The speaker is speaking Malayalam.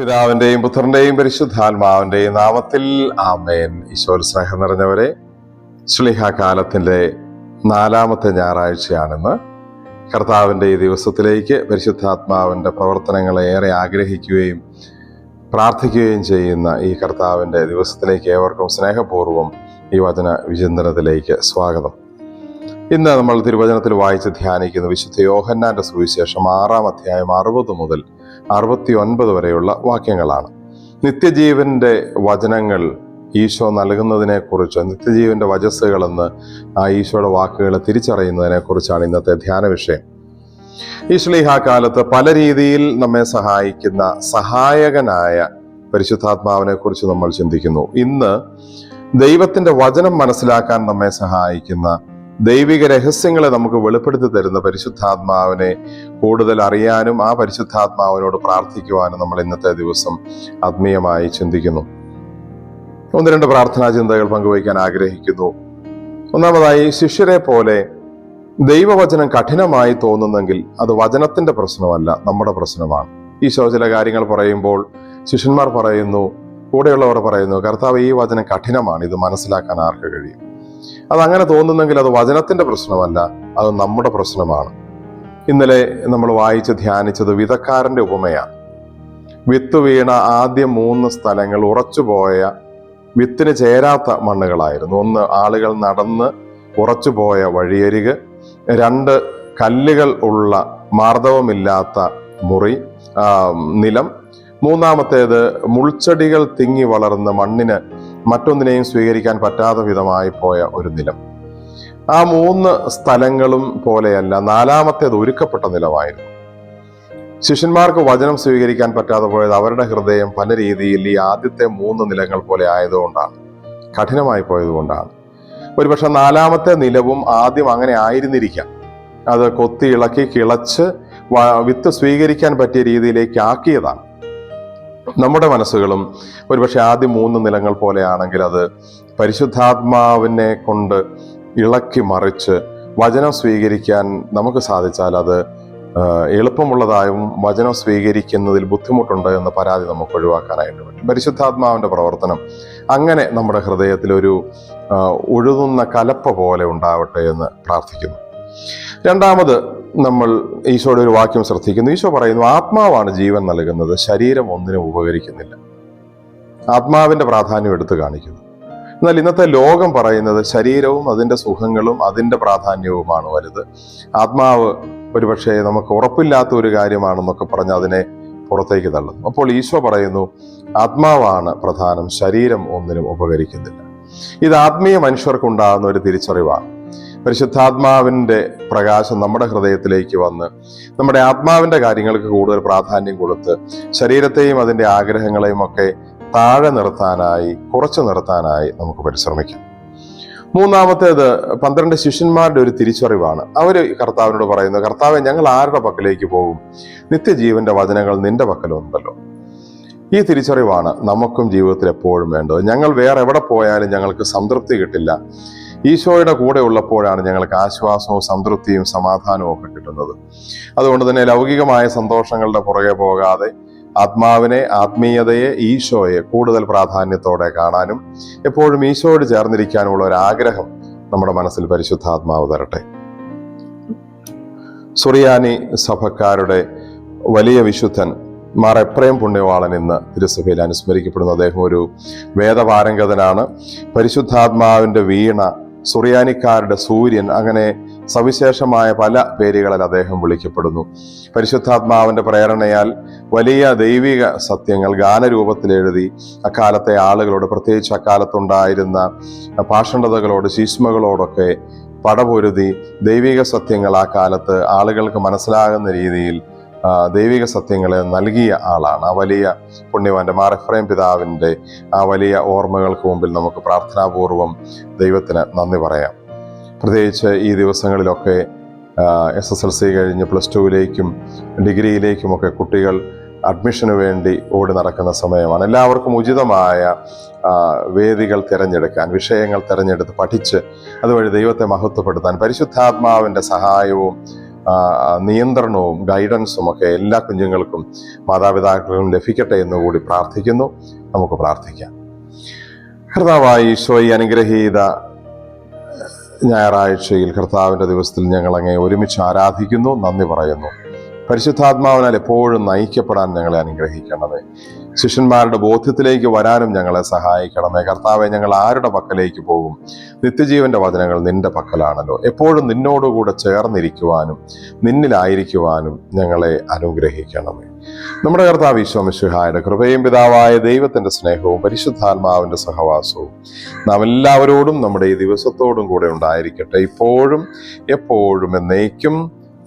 പിതാവിന്റെയും പുത്രന്റെയും പരിശുദ്ധാത്മാവിന്റെയും നാമത്തിൽ ആമേൻ. ഈശോൽ സ്നേഹം നിറഞ്ഞവരെ ശ്ലിഹ കാലത്തിന്റെ നാലാമത്തെ ഞായറാഴ്ചയാണെന്ന്. കർത്താവിന്റെ ഈ ദിവസത്തിലേക്ക് പരിശുദ്ധാത്മാവിന്റെ പ്രവർത്തനങ്ങളെ ഏറെ ആഗ്രഹിക്കുകയും പ്രാർത്ഥിക്കുകയും ചെയ്യുന്ന ഈ കർത്താവിന്റെ ദിവസത്തിലേക്ക് ഏവർക്കും സ്നേഹപൂർവം ഈ വചന വിചിന്തനത്തിലേക്ക് സ്വാഗതം. ഇന്ന് നമ്മൾ തിരുവചനത്തിൽ വായിച്ച് ധ്യാനിക്കുന്ന വിശുദ്ധ യോഹന്നാന്റെ സുവിശേഷം ആറാം അധ്യായം അറുപത് മുതൽ അറുപത്തി ഒൻപത് വരെയുള്ള വാക്യങ്ങളാണ്. നിത്യജീവന്റെ വചനങ്ങൾ ഈശോ നൽകുന്നതിനെ കുറിച്ചോ നിത്യജീവന്റെ വചസ്സുകളെന്ന് ആ ഈശോയുടെ വാക്കുകൾ തിരിച്ചറിയുന്നതിനെ കുറിച്ചാണ് ഇന്നത്തെ ധ്യാന വിഷയം. ഈ കാലത്ത് പല രീതിയിൽ നമ്മെ സഹായിക്കുന്ന സഹായകനായ പരിശുദ്ധാത്മാവിനെ കുറിച്ച് നമ്മൾ ചിന്തിക്കുന്നു. ഇന്ന് ദൈവത്തിന്റെ വചനം മനസ്സിലാക്കാൻ നമ്മെ സഹായിക്കുന്ന ദൈവിക രഹസ്യങ്ങളെ നമുക്ക് വെളിപ്പെടുത്തി തരുന്ന പരിശുദ്ധാത്മാവിനെ കൂടുതൽ അറിയാനും ആ പരിശുദ്ധാത്മാവിനോട് പ്രാർത്ഥിക്കുവാനും നമ്മൾ ഇന്നത്തെ ദിവസം ആത്മീയമായി ചിന്തിക്കുന്നു. ഒന്ന് രണ്ട് പ്രാർത്ഥനാ ചിന്തകൾ പങ്കുവയ്ക്കാൻ ആഗ്രഹിക്കുന്നു. ഒന്നാമതായി ശിഷ്യരെ പോലെ ദൈവവചനം കഠിനമായി തോന്നുന്നെങ്കിൽ അത് വചനത്തിന്റെ പ്രശ്നമല്ല നമ്മുടെ പ്രശ്നമാണ്. ഈശോ ചില കാര്യങ്ങൾ പറയുമ്പോൾ ശിഷ്യന്മാർ പറയുന്നു കൂടെയുള്ളവർ പറയുന്നു കർത്താവ് ഈ വചനം കഠിനമാണ് ഇത് മനസ്സിലാക്കാൻ ആർക്ക് കഴിയും? അത് അങ്ങനെ തോന്നുന്നെങ്കിൽ അത് വചനത്തിന്റെ പ്രശ്നമല്ല അത് നമ്മുടെ പ്രശ്നമാണ്. ഇന്നലെ നമ്മൾ വായിച്ച് ധ്യാനിച്ചത് വിതക്കാരന്റെ ഉപമയാണ് വിത്ത് വീണ ആദ്യ മൂന്ന് സ്ഥലങ്ങൾ ഉറച്ചുപോയ വിത്തിന് ചേരാത്ത മണ്ണുകളായിരുന്നു. ഒന്ന് ആളുകൾ നടന്ന് ഉറച്ചുപോയ വഴിയരിക്. രണ്ട് കല്ലുകൾ ഉള്ള മാർദ്ദവമില്ലാത്ത മുറി നിലം. മൂന്നാമത്തേത് മുൾച്ചെടികൾ തിങ്ങി വളർന്ന് മണ്ണിന് മറ്റൊന്നിനെയും സ്വീകരിക്കാൻ പറ്റാത്ത വിധമായി പോയ ഒരു നിലം. ആ മൂന്ന് സ്ഥലങ്ങളും പോലെയല്ല നാലാമത്തേത് ഒരുക്കപ്പെട്ട നിലമായിരുന്നു. ശിഷ്യന്മാർക്ക് വചനം സ്വീകരിക്കാൻ പറ്റാതെ പോയത് അവരുടെ ഹൃദയം പല രീതിയിൽ ഈ ആദ്യത്തെ മൂന്ന് നിലങ്ങൾ പോലെ ആയതുകൊണ്ടാണ് കഠിനമായി പോയതുകൊണ്ടാണ്. ഒരുപക്ഷെ നാലാമത്തെ നിലവും ആദ്യം അങ്ങനെ ആയിരുന്നിരിക്കാം. അത് കൊത്തി ഇളക്കി കിളച്ച് വിത്ത് സ്വീകരിക്കാൻ പറ്റിയ രീതിയിലേക്ക് ആക്കിയതാണ്. നമ്മുടെ മനസ്സുകളും ഒരുപക്ഷെ ആദ്യ മൂന്ന് നിലങ്ങൾ പോലെയാണെങ്കിൽ അത് പരിശുദ്ധാത്മാവിനെ കൊണ്ട് ഇളക്കി മറിച്ച് വചനം സ്വീകരിക്കാൻ നമുക്ക് സാധിച്ചാൽ അത് എളുപ്പമുള്ളതായും വചനം സ്വീകരിക്കുന്നതിൽ ബുദ്ധിമുട്ടുണ്ട് എന്ന പരാതി നമുക്ക് ഒഴിവാക്കാനായിട്ട് പറ്റും. പരിശുദ്ധാത്മാവിന്റെ പ്രവർത്തനം അങ്ങനെ നമ്മുടെ ആ, ഒഴുകുന്ന കലപ്പ പോലെ ഉണ്ടാവട്ടെ എന്ന് പ്രാർത്ഥിക്കുന്നു. രണ്ടാമത് നമ്മൾ ഈശോയുടെ ഒരു വാക്യം ശ്രദ്ധിക്കുന്നു. ഈശോ പറയുന്നു ആത്മാവാണ് ജീവൻ നൽകുന്നത് ശരീരം ഒന്നിനും ഉപകരിക്കുന്നില്ല. ആത്മാവിന്റെ പ്രാധാന്യം എടുത്തു കാണിക്കുന്നു. എന്നാൽ ഇന്നത്തെ ലോകം പറയുന്നത് ശരീരവും അതിന്റെ സുഖങ്ങളും അതിന്റെ പ്രാധാന്യവുമാണ് വലുത്. ആത്മാവ് ഒരുപക്ഷെ നമുക്ക് ഉറപ്പില്ലാത്ത ഒരു കാര്യമാണെന്നൊക്കെ പറഞ്ഞ് അതിനെ പുറത്തേക്ക് തള്ളുന്നു. അപ്പോൾ ഈശോ പറയുന്നു ആത്മാവാണ് പ്രധാനം ശരീരം ഒന്നിനും ഉപകരിക്കുന്നില്ല. ഇത് ആത്മീയ മനുഷ്യർക്കുണ്ടാകുന്ന ഒരു തിരിച്ചറിവാണ്. പരിശുദ്ധാത്മാവിന്റെ പ്രകാശം നമ്മുടെ ഹൃദയത്തിലേക്ക് വന്ന് നമ്മുടെ ആത്മാവിന്റെ കാര്യങ്ങൾക്ക് കൂടുതൽ പ്രാധാന്യം കൊടുത്ത് ശരീരത്തെയും അതിന്റെ ആഗ്രഹങ്ങളെയും ഒക്കെ താഴെ നിർത്താനായി കുറച്ചു നിർത്താനായി നമുക്ക് പരിശ്രമിക്കാം. മൂന്നാമത്തേത് പന്ത്രണ്ട് ശിഷ്യന്മാരുടെ ഒരു തിരിച്ചറിവാണ്. അവർ കർത്താവിനോട് പറയുന്നത് കർത്താവെ ഞങ്ങൾ ആരുടെ പക്കലേക്ക് പോകും? നിത്യജീവന്റെ വചനങ്ങൾ നിന്റെ പക്കലുണ്ടല്ലോ. ഈ തിരിച്ചറിവാണ് നമുക്കും ജീവിതത്തിൽ എപ്പോഴും വേണ്ടത്. ഞങ്ങൾ വേറെ എവിടെ പോയാലും ഞങ്ങൾക്ക് സംതൃപ്തി കിട്ടില്ല. ഈശോയുടെ കൂടെ ഉള്ളപ്പോഴാണ് ഞങ്ങൾക്ക് ആശ്വാസവും സംതൃപ്തിയും സമാധാനവും ഒക്കെ കിട്ടുന്നത്. അതുകൊണ്ട് തന്നെ ലൗകികമായ സന്തോഷങ്ങളുടെ പുറകെ പോകാതെ ആത്മാവിനെ ആത്മീയതയെ ഈശോയെ കൂടുതൽ പ്രാധാന്യത്തോടെ കാണാനും എപ്പോഴും ഈശോയോട് ചേർന്നിരിക്കാനുമുള്ള ഒരു ആഗ്രഹം നമ്മുടെ മനസ്സിൽ പരിശുദ്ധാത്മാവ് തരട്ടെ. സുറിയാനി സഭക്കാരുടെ വലിയ വിശുദ്ധൻ മാർ എപ്രയം പുണ്യവാളൻ ഇന്ന് തിരുസഭയിൽ അനുസ്മരിക്കപ്പെടുന്ന. അദ്ദേഹം ഒരു വേദപാരംഗതനാണ് പരിശുദ്ധാത്മാവിന്റെ വീണ സുറിയാനിക്കാരുടെ സൂര്യൻ അങ്ങനെ സവിശേഷമായ പല പേരുകളിൽ അദ്ദേഹം വിളിക്കപ്പെടുന്നു. പരിശുദ്ധാത്മാവിന്റെ പ്രേരണയാൽ വലിയ ദൈവിക സത്യങ്ങൾ ഗാനരൂപത്തിൽ എഴുതി അക്കാലത്തെ ആളുകളോട് പ്രത്യേകിച്ച് അക്കാലത്തുണ്ടായിരുന്ന പാഷണ്ഡതകളോട് ശീഷ്മകളോടൊക്കെ പടപൊരുതി ദൈവിക സത്യങ്ങൾ ആ കാലത്ത് ആളുകൾക്ക് മനസ്സിലാകുന്ന രീതിയിൽ ദൈവിക സത്യങ്ങളെ നൽകിയ ആളാണ്. ആ വലിയ പുണ്യവാന്റെ മാർ പിതാവിന്റെ ആ വലിയ ഓർമ്മകൾക്ക് മുമ്പിൽ നമുക്ക് പ്രാർത്ഥനാപൂർവം ദൈവത്തിന് നന്ദി പറയാം. പ്രത്യേകിച്ച് ഈ ദിവസങ്ങളിലൊക്കെ എസ് എസ് എൽ സി കഴിഞ്ഞ് പ്ലസ് ടുവിലേക്കും ഡിഗ്രിയിലേക്കുമൊക്കെ കുട്ടികൾ അഡ്മിഷന് വേണ്ടി ഓടി നടക്കുന്ന സമയമാണ്. എല്ലാവർക്കും ഉചിതമായ വേദികൾ തിരഞ്ഞെടുക്കാൻ വിഷയങ്ങൾ തിരഞ്ഞെടുത്ത് പഠിച്ച് അതുവഴി ദൈവത്തെ മഹത്വപ്പെടുത്താൻ പരിശുദ്ധാത്മാവിന്റെ സഹായവും നിയന്ത്രണവും ഗൈഡൻസും ഒക്കെ എല്ലാ കുഞ്ഞുങ്ങൾക്കും മാതാപിതാക്കൾക്കും ലഭിക്കട്ടെ എന്ന് കൂടി പ്രാർത്ഥിക്കുന്നു. നമുക്ക് പ്രാർത്ഥിക്കാം. കർത്താവായി ഈശോയി അനുഗ്രഹീത ഞായറാഴ്ചയിൽ കർത്താവിന്റെ ദിവസത്തിൽ ഞങ്ങൾ അങ്ങേ ഒരുമിച്ച് ആരാധിക്കുന്നു. നന്ദി പറയുന്നു. പരിശുദ്ധാത്മാവിനാൽ എപ്പോഴും നയിക്കപ്പെടാൻ ഞങ്ങളെ അനുഗ്രഹിക്കണമേ. ശിഷ്യന്മാരുടെ ബോധ്യത്തിലേക്ക് വരാനും ഞങ്ങളെ സഹായിക്കണമേ. കർത്താവെ ഞങ്ങൾ ആരുടെ പക്കലേക്ക് പോകും? നിത്യജീവന്റെ വചനങ്ങൾ നിന്റെ പക്കലാണല്ലോ. എപ്പോഴും നിന്നോടുകൂടെ ചേർന്നിരിക്കുവാനും നിന്നിലായിരിക്കുവാനും ഞങ്ങളെ അനുഗ്രഹിക്കണമേ. നമ്മുടെ കർത്താവ് ഈശോമിശുഹായുടെ കൃപയും പിതാവായ ദൈവത്തിന്റെ സ്നേഹവും പരിശുദ്ധാത്മാവിന്റെ സഹവാസവും നാം എല്ലാവരോടും നമ്മുടെ ഈ ദിവസത്തോടും കൂടെ ഉണ്ടായിരിക്കട്ടെ. ഇപ്പോഴും എപ്പോഴും എന്നേക്കും